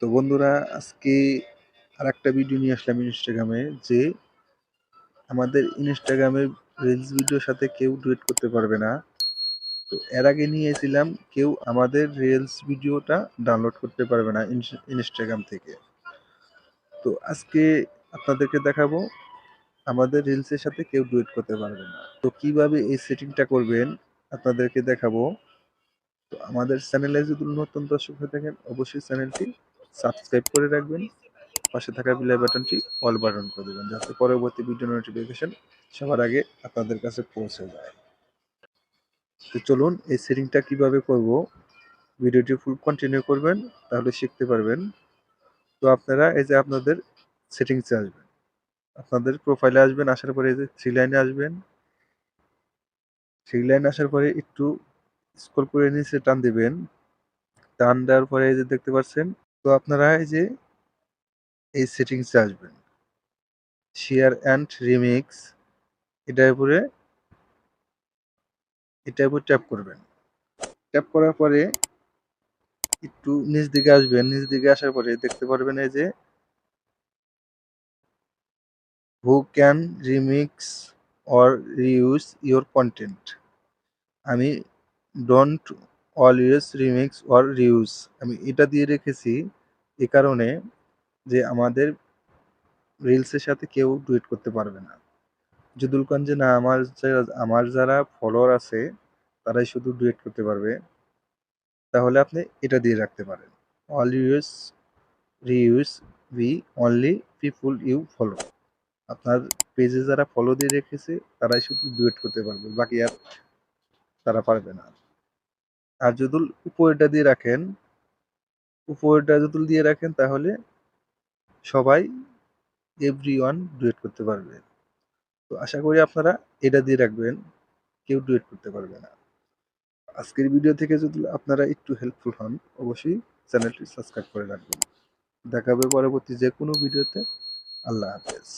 তো বন্ধুরা, আজকে আর একটা ভিডিও নিয়ে আসলাম ইনস্টাগ্রামে যে আমাদের ইনস্টাগ্রামে রিলস ভিডিওর সাথে কেউ ডুয়েট করতে পারবে না। তো এর আগে নিয়েছিলাম, কেউ আমাদের রিলস ভিডিওটা ডাউনলোড করতে পারবে না ইনস্টাগ্রাম থেকে। তো আজকে আপনাদেরকে দেখাবো, আমাদের রিলসের সাথে কেউ ডুয়েট করতে পারবে না। তো কীভাবে এই সেটিংটা করবেন, আপনাদেরকে দেখাবো। তো আমাদের চ্যানেলে যদি নতুন দর্শক হয়ে থাকেন, অবশ্যই চ্যানেলটি সাবস্ক্রাইব করে রাখবেন। পাশে থাকা বিলাই বাটনটি অল বাটন করে দেবেন, যাতে পরবর্তী ভিডিও নোটিফিকেশন সবার আগে আপনাদের কাছে পৌঁছে যায়। তো চলুন, এই সেটিংটা কীভাবে করব? ভিডিওটি ফুল কন্টিনিউ করবেন, তাহলে শিখতে পারবেন। তো আপনারা এই যে আপনাদের সেটিংসে আসবেন। আপনাদের প্রোফাইলে আসবেন, আসার পরে এই যে থ্রি লাইনে আসবেন। থ্রি লাইন আসার পরে একটু স্ক্রল করে নিচে টান দিবেন। টান দেওয়ার পরে এই যে দেখতে পাচ্ছেন তো আপনারা এই যে, এই সেটিংসে আসবেন। শেয়ার অ্যান্ড রিমিক্স এটার উপরে, এটার উপর ট্যাপ করবেন। ট্যাপ করার পরে, একটু নিচ দিকে আসবেন। নিচ দিকে আসার পরে দেখতে পারবেন এই যে who can remix or reuse your content আমি don't always remix or reuse আমি এটা দিয়ে রেখেছি এ কারণে যে আমাদের রিলসের সাথে কেউ ডুয়েট করতে পারবে না। যদুল খান যে না, আমার আমার যারা ফলোয়ার আছে, তারাই শুধু ডুয়েট করতে পারবে। তাহলে আপনি এটা দিয়ে রাখতে পারেন। Always reuse we only people you follow আপনার পেজে যারা ফলো দিয়ে রেখেছে, তারাই শুধু ডুয়েট করতে পারবে, বাকি আর তারা পারবে না। আর যদি উপরেটা দিয়ে রাখেন। উপরেটা যদি দিয়ে রাখেন তাহলে সবাই এভরি ওয়ান ডুয়েট করতে পারবে। তো আশা করি আপনারা এটা দিয়ে রাখবেন, কেউ ডুয়েট করতে পারবে না। আজকের ভিডিও থেকে যদি আপনারা একটু হেল্পফুল হন, অবশ্যই চ্যানেলটি সাবস্ক্রাইব করে রাখবেন। দেখা হবে পরবর্তী যে কোনো ভিডিওতে আল্লাহ হাফেজ।